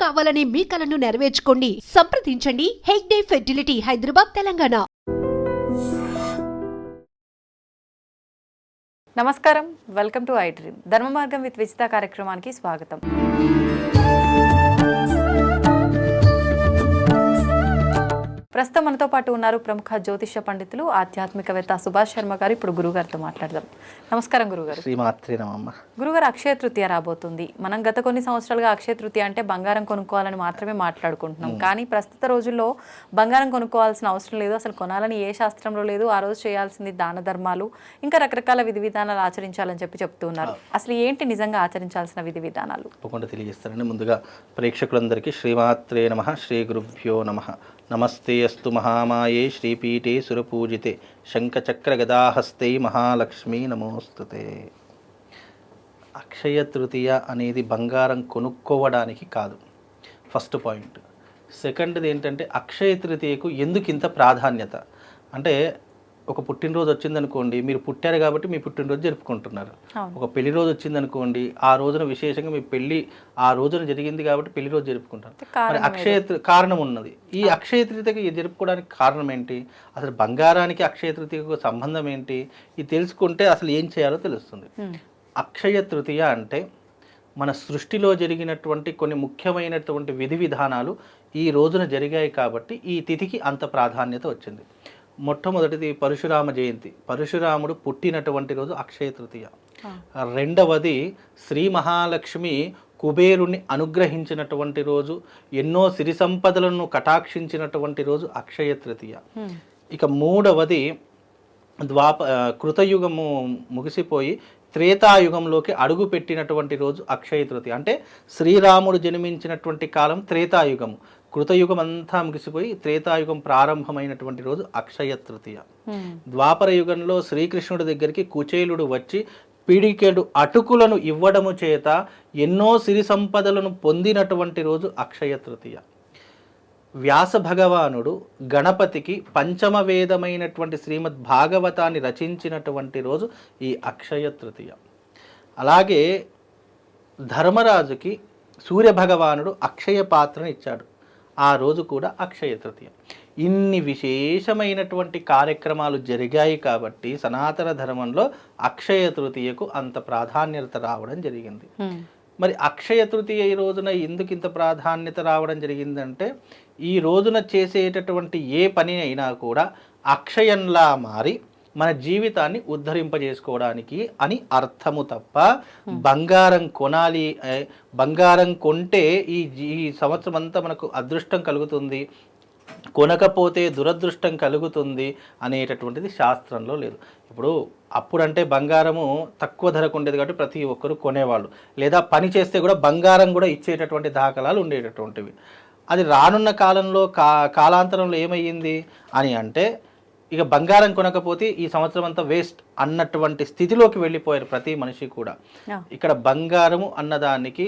కావాలనే మీ కలను నెరవేర్చుకోండి. సంప్రదించండి. హెగ్డే ఫెర్టిలిటీ హైదరాబాద్ తెలంగాణ. నమస్కారం. Welcome to I dream. Dharma Margam with Vijitha కార్యక్రమానికి స్వాగతం. ప్రస్తుతం మనతో పాటు ఉన్నారు ప్రముఖ జ్యోతిష పండితులు ఆధ్యాత్మికవేత్త సుభాష్ శర్మ గారు. ఇప్పుడు గురుగారితో మాట్లాడదాం. నమస్కారం గురుగారు. గురుగారు అక్షయ తృతీయ రాబోతుంది. మనం గత కొన్ని సంవత్సరాలుగా అక్షయ తృతీయ అంటే బంగారం కొనుక్కోవాలని మాత్రమే మాట్లాడుకుంటున్నాం. కానీ ప్రస్తుత రోజుల్లో బంగారం కొనుక్కోవాల్సిన అవసరం లేదు. అసలు కొనాలని ఏ శాస్త్రంలో లేదు. ఆ రోజు చేయాల్సింది దాన ధర్మాలు. ఇంకా రకరకాల విధి విధానాలు ఆచరించాలని చెప్పి చెప్తున్నారు. అసలు ఏంటి నిజంగా ఆచరించాల్సిన విధి విధానాలు? తప్పకుండా తెలియజేస్తానండి. ముందుగా ప్రేక్షకులందరికీ శ్రీమాత్రే నమ శ్రీ గురుభ్యో నమ. నమస్తే అస్తు మహామాయే శ్రీపీఠే సురపూజితే శంఖచక్ర గదాహస్తే మహాలక్ష్మీ నమోస్తుతే. అక్షయ తృతీయ అనేది బంగారం కొనుక్కోవడానికి కాదు. First point. సెకండ్ది ఏంటంటే అక్షయ తృతీయకు ఎందుకు ఇంత ప్రాధాన్యత? అంటే ఒక పుట్టినరోజు వచ్చిందనుకోండి మీరు పుట్టారు కాబట్టి మీ పుట్టినరోజు జరుపుకుంటున్నారు. ఒక పెళ్ళి రోజు వచ్చిందనుకోండి ఆ రోజున విశేషంగా మీ పెళ్ళి ఆ రోజున జరిగింది కాబట్టి పెళ్ళి రోజు జరుపుకుంటారు. మరి అక్షయ కారణం ఉన్నది. ఈ అక్షయ తృతీయకి జరుపుకోవడానికి కారణం ఏంటి? అసలు బంగారానికి అక్షయ తృతీయకు సంబంధం ఏంటి? ఇది తెలుసుకుంటే అసలు ఏం చేయాలో తెలుస్తుంది. అక్షయ తృతీయ అంటే మన సృష్టిలో జరిగినటువంటి కొన్ని ముఖ్యమైనటువంటి విధి విధానాలు ఈ రోజున జరిగాయి కాబట్టి ఈ తిథికి అంత ప్రాధాన్యత వచ్చింది. మొట్టమొదటిది పరశురామ జయంతి. పరశురాముడు పుట్టినటువంటి రోజు అక్షయ తృతీయ. రెండవది శ్రీ మహాలక్ష్మి కుబేరుని అనుగ్రహించినటువంటి రోజు ఎన్నో సిరి సంపదలను కటాక్షించినటువంటి రోజు అక్షయ తృతీయ. ఇక మూడవది ద్వాప కృతయుగము ముగిసిపోయి త్రేతాయుగంలోకి అడుగు పెట్టినటువంటి రోజు అక్షయ తృతీయ. అంటే శ్రీరాముడు జన్మించినటువంటి కాలం త్రేతాయుగము. కృతయుగం అంతా ముగిసిపోయి త్రేతాయుగం ప్రారంభమైనటువంటి రోజు అక్షయ తృతీయ. ద్వాపర యుగంలో శ్రీకృష్ణుడి దగ్గరికి కుచేలుడు వచ్చి పిడికెడు అటుకులను ఇవ్వడము చేత ఎన్నో సిరి సంపదలను పొందినటువంటి రోజు అక్షయ తృతీయ. వ్యాస భగవానుడు గణపతికి పంచమ వేదమైనటువంటి శ్రీమద్ భాగవతాన్ని రచించినటువంటి రోజు ఈ అక్షయ తృతీయ. అలాగే ధర్మరాజుకి సూర్య భగవానుడు అక్షయ పాత్రను ఇచ్చాడు. ఆ రోజు కూడా అక్షయ తృతీయ ఇన్ని విశేషమైనటువంటి కార్యక్రమాలు జరిగాయి కాబట్టి సనాతన ధర్మంలో అక్షయ తృతీయకు అంత ప్రాధాన్యత రావడం జరిగింది. మరి అక్షయ తృతీయ ఈ రోజున ఎందుకు ఇంత ప్రాధాన్యత రావడం జరిగిందంటే ఈ రోజున చేసేటటువంటి ఏ పని అయినా కూడా అక్షయంలా మారి మన జీవితాన్ని ఉద్ధరింపజేసుకోవడానికి అని అర్థము తప్ప బంగారం కొనాలి బంగారం కొంటే ఈ జీ- ఈ సంవత్సరం అంతా మనకు అదృష్టం కలుగుతుంది. కొనకపోతే దురదృష్టం కలుగుతుంది అనేటటువంటిది శాస్త్రంలో లేదు. ఇప్పుడు అప్పుడంటే బంగారము తక్కువ ధరకు ఉండేది కాబట్టి ప్రతి ఒక్కరు కొనేవాళ్ళు. లేదా పని చేస్తే కూడా బంగారం కూడా ఇచ్చేటటువంటి దాఖలాలు ఉండేటటువంటివి. అది రానున్న కాలంలో కా కాలాంతరంలో ఏమయ్యింది? అని అంటే ఇక బంగారం కొనకపోతే ఈ సంవత్సరం అంతా వేస్ట్ అన్నటువంటి స్థితిలోకి వెళ్ళిపోయారు ప్రతి మనిషి కూడా. ఇక్కడ బంగారము అన్నదానికి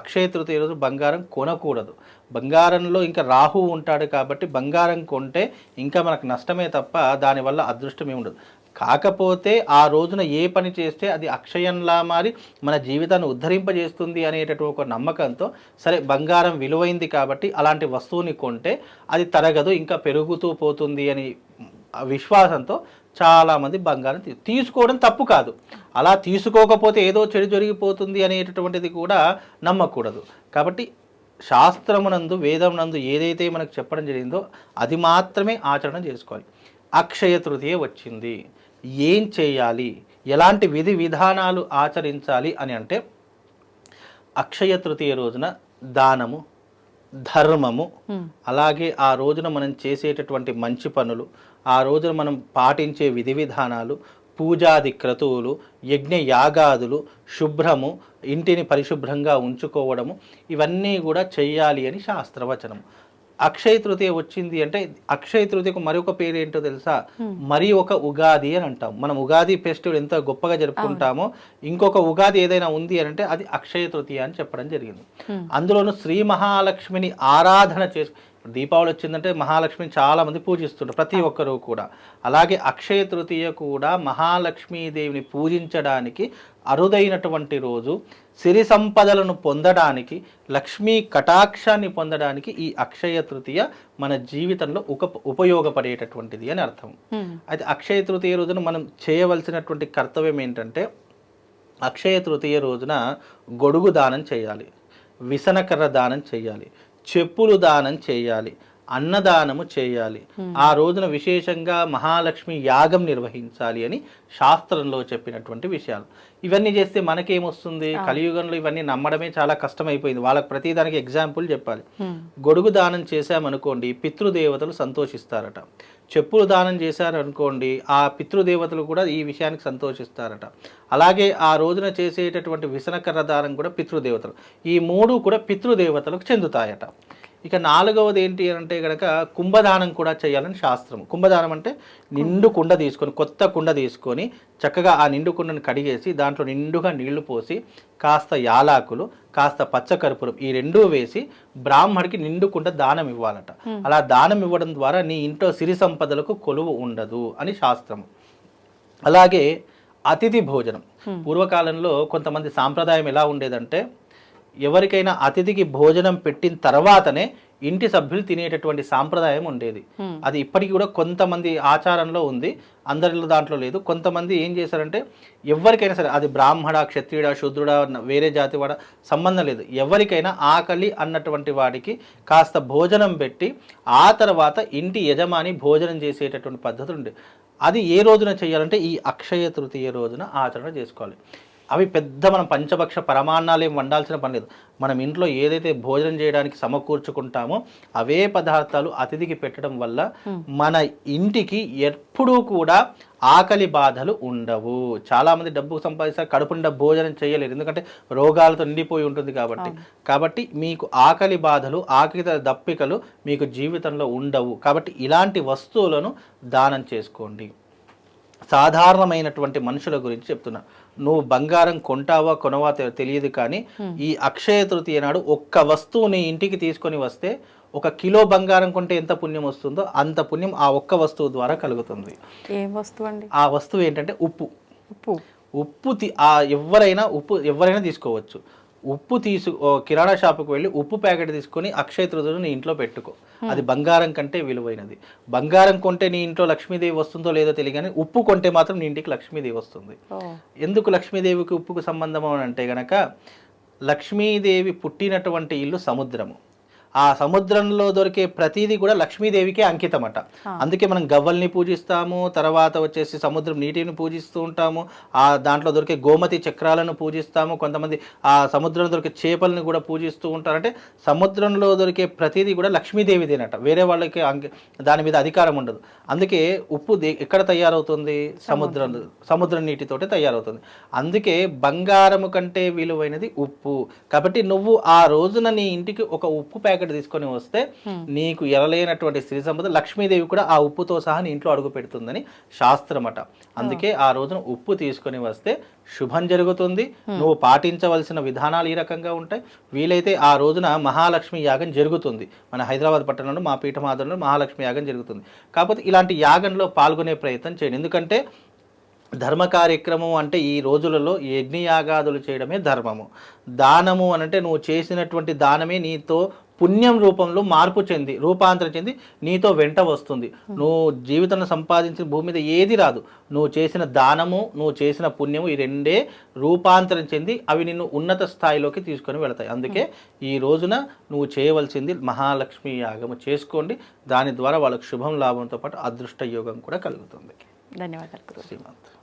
అక్షయ తృతీయ రోజు బంగారం కొనకూడదు. బంగారంలో ఇంకా రాహు ఉంటాడు కాబట్టి బంగారం కొంటే ఇంకా మనకు నష్టమే తప్ప దానివల్ల అదృష్టం ఏమి ఉండదు. కాకపోతే ఆ రోజున ఏ పని చేస్తే అది అక్షయంలా మారి మన జీవితాన్ని ఉద్ధరింపజేస్తుంది అనేటటువంటి ఒక నమ్మకంతో సరే బంగారం విలువైంది కాబట్టి అలాంటి వస్తువుని కొంటే అది తరగదు ఇంకా పెరుగుతూ పోతుంది అని విశ్వాసంతో చాలామంది బంగారం తీసుకోవడం తప్పు కాదు. అలా తీసుకోకపోతే ఏదో చెడు జరిగిపోతుంది అనేటటువంటిది కూడా నమ్మకూడదు. కాబట్టి శాస్త్రమునందు వేదమునందు ఏదైతే మనకు చెప్పడం జరిగిందో అది మాత్రమే ఆచరణ చేసుకోవాలి. అక్షయ తృతీయ వచ్చింది. ఏం చేయాలి? ఎలాంటి విధి విధానాలు ఆచరించాలి అని అంటే అక్షయ తృతీయ రోజున దానము ధర్మము. అలాగే ఆ రోజున మనం చేసేటటువంటి మంచి పనులు ఆ రోజున మనం పాటించే విధి విధానాలు పూజాది క్రతువులు యజ్ఞ యాగాదులు శుభ్రము ఇంటిని పరిశుభ్రంగా ఉంచుకోవడము ఇవన్నీ కూడా చెయ్యాలి అని శాస్త్రవచనం. అక్షయ తృతీయ వచ్చింది అంటే అక్షయ తృతీయకు మరొక పేరు ఏంటో తెలుసా మరి ఒక ఉగాది అని అంటాం. మనం ఉగాది ఫెస్టివల్ ఎంత గొప్పగా జరుపుకుంటామో ఇంకొక ఉగాది ఏదైనా ఉంది అని అంటే అది అక్షయ తృతీయ అని చెప్పడం జరిగింది. అందులోనూ శ్రీ మహాలక్ష్మిని ఆరాధన చేసు దీపావళి వచ్చిందంటే మహాలక్ష్మిని చాలా మంది పూజిస్తుంటారు ప్రతి ఒక్కరూ కూడా. అలాగే అక్షయ తృతీయ కూడా మహాలక్ష్మీదేవిని పూజించడానికి అరుదైనటువంటి రోజు. సిరి సంపదలను పొందడానికి లక్ష్మీ కటాక్షాన్ని పొందడానికి ఈ అక్షయ తృతీయ మన జీవితంలో ఉప ఉపయోగపడేటటువంటిది అని అర్థం. అయితే అక్షయ తృతీయ రోజున మనం చేయవలసినటువంటి కర్తవ్యం ఏంటంటే అక్షయ తృతీయ రోజున గొడుగు దానం చేయాలి. విసనకర్ర దానం చేయాలి. చెప్పులు దానం చేయాలి. అన్నదానము చేయాలి. ఆ రోజున విశేషంగా మహాలక్ష్మి యాగం నిర్వహించాలి అని శాస్త్రంలో చెప్పినటువంటి విషయాలు. ఇవన్నీ చేస్తే మనకేమొస్తుంది? కలియుగంలో ఇవన్నీ నమ్మడమే చాలా కష్టమైపోయింది. వాళ్ళకి ప్రతిదానికి ఎగ్జాంపుల్ చెప్పాలి. గొడుగు దానం చేశామనుకోండి పితృదేవతలు సంతోషిస్తారట. చెప్పులు దానం చేశారనుకోండి ఆ పితృదేవతలు కూడా ఈ విషయానికి సంతోషిస్తారట. అలాగే ఆ రోజున చేసేటటువంటి విసనకర్ర దానం కూడా పితృదేవతలు. ఈ మూడు కూడా పితృదేవతలకు చెందుతాయట. ఇక నాలుగవది ఏంటి అంటే కనుక కుంభదానం కూడా చేయాలని శాస్త్రం. కుంభదానం అంటే నిండు కుండ తీసుకొని కొత్త కుండ తీసుకొని చక్కగా ఆ నిండు కుండను కడిగేసి దాంట్లో నిండుగా నీళ్ళు పోసి కాస్త యాలాకులు కాస్త పచ్చకర్పూరం ఈ రెండూ వేసి బ్రాహ్మడికి నిండు కుండ దానం ఇవ్వాలట. అలా దానం ఇవ్వడం ద్వారా నీ ఇంట్లో సిరి సంపదలకు కొలువు ఉండదు అని శాస్త్రం. అలాగే అతిథి భోజనం. పూర్వకాలంలో కొంతమంది సాంప్రదాయం ఎలా ఉండేదంటే ఎవరికైనా అతిథికి భోజనం పెట్టిన తర్వాతనే ఇంటి సభ్యులు తినేటటువంటి సాంప్రదాయం ఉండేది. అది ఇప్పటికీ కూడా కొంతమంది ఆచారంలో ఉంది. అందరిలో దాంట్లో లేదు. కొంతమంది ఏం చేశారంటే ఎవరికైనా సరే అది బ్రాహ్మణ క్షత్రియుడ శూద్రుడ వేరే జాతి వాడ సంబంధం లేదు. ఎవరికైనా ఆకలి అన్నటువంటి వాడికి కాస్త భోజనం పెట్టి ఆ తర్వాత ఇంటి యజమాని భోజనం చేసేటటువంటి పద్ధతులు ఉండే. అది ఏ రోజున చేయాలంటే ఈ అక్షయ తృతీయ రోజున ఆచరణ చేసుకోవాలి. అవి పెద్ద మనం పంచభక్ష పరమాన్నాలు ఏం వండాల్సిన పని లేదు. మనం ఇంట్లో ఏదైతే భోజనం చేయడానికి సమకూర్చుకుంటామో అవే పదార్థాలు అతిథికి పెట్టడం వల్ల మన ఇంటికి ఎప్పుడూ కూడా ఆకలి బాధలు ఉండవు. చాలామంది డబ్బు సంపాదిస్తారు కడుపు నిండా భోజనం చేయలేరు. ఎందుకంటే రోగాలతో నిండిపోయి ఉంటుంది కాబట్టి. కాబట్టి మీకు ఆకలి బాధలు ఆకలి దప్పికలు మీకు జీవితంలో ఉండవు. కాబట్టి ఇలాంటి వస్తువులను దానం చేసుకోండి. సాధారణమైనటువంటి మనుషుల గురించి చెప్తున్నా. నువ్వు బంగారం కొంటావా కొనవా తెలియదు కానీ ఈ అక్షయ తృతీయ నాడు ఒక్క వస్తువు నీ ఇంటికి తీసుకొని వస్తే ఒక కిలో బంగారం కొంటే ఎంత పుణ్యం వస్తుందో అంత పుణ్యం ఆ ఒక్క వస్తువు ద్వారా కలుగుతుంది. ఏం వస్తువు అండి? ఆ వస్తువు ఏంటంటే ఉప్పు. ఉప్పు. ఉప్పు ఆ ఎవరైనా ఉప్పు ఎవరైనా తీసుకోవచ్చు. ఉప్పు తీసు కిరాణా షాపుకి వెళ్ళి ఉప్పు ప్యాకెట్ తీసుకొని అక్షయ తృతీయను నీ ఇంట్లో పెట్టుకో. అది బంగారం కంటే విలువైనది. బంగారం కొంటే నీ ఇంట్లో లక్ష్మీదేవి వస్తుందో లేదో తెలియదు కానీ ఉప్పు కొంటే మాత్రం నీ ఇంటికి లక్ష్మీదేవి వస్తుంది. ఎందుకు లక్ష్మీదేవికి ఉప్పుకు సంబంధం అని అంటే గనక లక్ష్మీదేవి పుట్టినటువంటి ఇల్లు సముద్రము. ఆ సముద్రంలో దొరికే ప్రతిదీ కూడా లక్ష్మీదేవికే అంకితమట. అందుకే మనం గవ్వల్ని పూజిస్తాము తర్వాత వచ్చేసి సముద్రం నీటిని పూజిస్తూ ఉంటాము ఆ దాంట్లో దొరికే గోమతి చక్రాలను పూజిస్తాము కొంతమంది ఆ సముద్రంలో దొరికే చేపలను కూడా పూజిస్తూ ఉంటారు. అంటే సముద్రంలో దొరికే ప్రతిదీ కూడా లక్ష్మీదేవిదేనట. వేరే వాళ్ళకి అంకి దాని మీద అధికారం ఉండదు. అందుకే ఉప్పు దే- ఎక్కడ తయారవుతుంది? సముద్రం. సముద్రం నీటితోటి తయారవుతుంది. అందుకే బంగారము కంటే విలువైనది ఉప్పు. కాబట్టి నువ్వు ఆ రోజున నీ ఇంటికి ఒక ఉప్పు ప్యాకెట్ తీసుకొని వస్తే నీకు ఎరలేనటువంటి స్త్రీ సంపద లక్ష్మీదేవి కూడా ఆ ఉప్పుతో సహా నీ ఇంట్లో అడుగు పెడుతుందని శాస్త్రమట. అందుకే ఆ రోజున ఉప్పు తీసుకొని వస్తే శుభం జరుగుతుంది. నువ్వు పాటించవలసిన విధానాలు ఈ రకంగా ఉంటాయి. వీలైతే ఆ రోజున మహాలక్ష్మి యాగం జరుగుతుంది. మన హైదరాబాద్ పట్టణంలో మా పీఠమాదంలో మహాలక్ష్మి యాగం జరుగుతుంది. కాకపోతే ఇలాంటి యాగంలో పాల్గొనే ప్రయత్నం చేయండి. ఎందుకంటే ధర్మ కార్యక్రమం అంటే ఈ రోజులలో యజ్ఞయాగాదులు చేయడమే ధర్మము. దానము అని అంటే నువ్వు చేసినటువంటి దానమే నీతో పుణ్యం రూపంలో మార్పు చెంది రూపాంతరం చెంది నీతో వెంట వస్తుంది. నువ్వు జీవితంలో సంపాదించిన భూమి మీద ఏది రాదు. నువ్వు చేసిన దానము నువ్వు చేసిన పుణ్యము ఈ రెండే రూపాంతరం చెంది అవి నిన్ను ఉన్నత స్థాయిలోకి తీసుకొని వెళతాయి. అందుకే ఈ రోజున నువ్వు చేయవలసింది మహాలక్ష్మి యాగము చేసుకోండి. దాని ద్వారా వాళ్ళకు శుభం లాభంతో పాటు అదృష్ట యోగం కూడా కలుగుతుంది. ధన్యవాదాలు శ్రీమంత్.